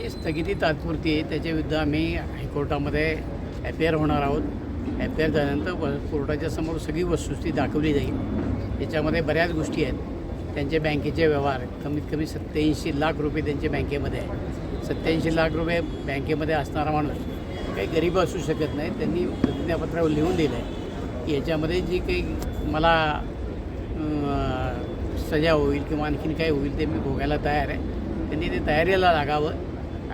ही स्थगिती तात्पुरती आहे. त्याच्याविरुद्ध आम्ही हायकोर्टामध्ये एफ होणार आहोत. एफ आय आर झाल्यानंतर व कोर्टाच्या समोर सगळी वस्तुस्थिती दाखवली जाईल. याच्यामध्ये बऱ्याच गोष्टी आहेत. त्यांचे बँकेचे व्यवहार कमीत कमी सत्याऐंशी लाख रुपये त्यांच्या बँकेमध्ये आहे सत्याऐंशी लाख रुपये बँकेमध्ये असणारा माणूस काही गरीब असू शकत नाही. त्यांनी प्रतिज्ञापत्रावर लिहून दिलं आहे. की याच्यामध्ये जी काही मला सजा होईल किंवा आणखीन काय होईल ते मी भोगायला तयार आहे. त्यांनी ते तयारीला लागावं.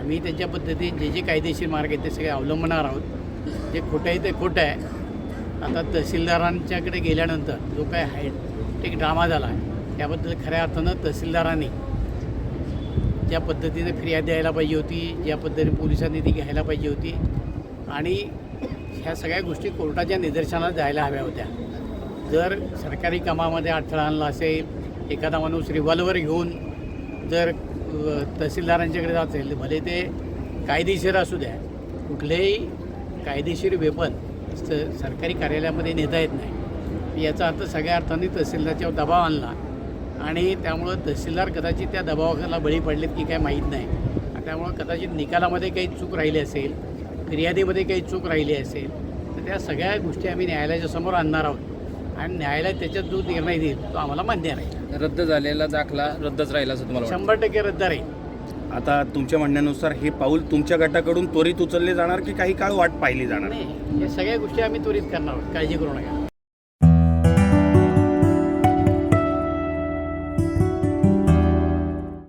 आम्ही त्यांच्या पद्धतीने जे जे कायदेशीर मार्ग आहेत ते सगळे अवलंबणार आहोत. जे खोटं आहे ते खोटं आहे. आता तहसीलदारांच्याकडे गेल्यानंतर जो काय हायटेक ड्रामा झाला आहे त्याबद्दल खऱ्या अर्थानं तहसीलदारांनी ज्या पद्धतीने फिर्याद द्यायला पाहिजे होती ज्या पद्धतीने पोलिसांनी ती घ्यायला पाहिजे होती आणि ह्या सगळ्या गोष्टी कोर्टाच्या निदर्शनात जायला हव्या होत्या. जर सरकारी कामामध्ये अडथळा आणला असेल एखादा माणूस रिव्हॉल्वर घेऊन जर तहसीलदारांच्याकडे जात असेल भले ते कायदेशीर असू द्या कुठलेही कायदेशीर वेपन स सरकारी कार्यालयामध्ये नेता येत नाही. याचा अर्थ सगळ्या अर्थाने तहसीलदारच्यावर दबाव आणला आणि त्यामुळं तहसीलदार कदाचित त्या दबावाला बळी पडलेत की काय माहीत नाही. त्यामुळं कदाचित निकालामध्ये काही चूक राहिली असेल फिर्यादीमध्ये काही चूक राहिली असेल तर त्या सगळ्या गोष्टी आम्ही न्यायालयाच्या समोर आणणार आहोत. आणि न्यायालय त्याच्यात जो निर्णय देईल तो आम्हाला मान्य राहील रद्द झालेला दाखला रद्दच राहील असं तुम्हाला वाटतं? शंभर टक्के रद्द राहील. आता तुमच्या म्हणण्यानुसार हे पाऊल तुमच्या गटाकडून त्वरित उचलले जाणार की काही काळ वाट पाहिली जाणार? नाही या सगळ्या गोष्टी आम्ही त्वरित करणार आहोत. काळजी करू नका.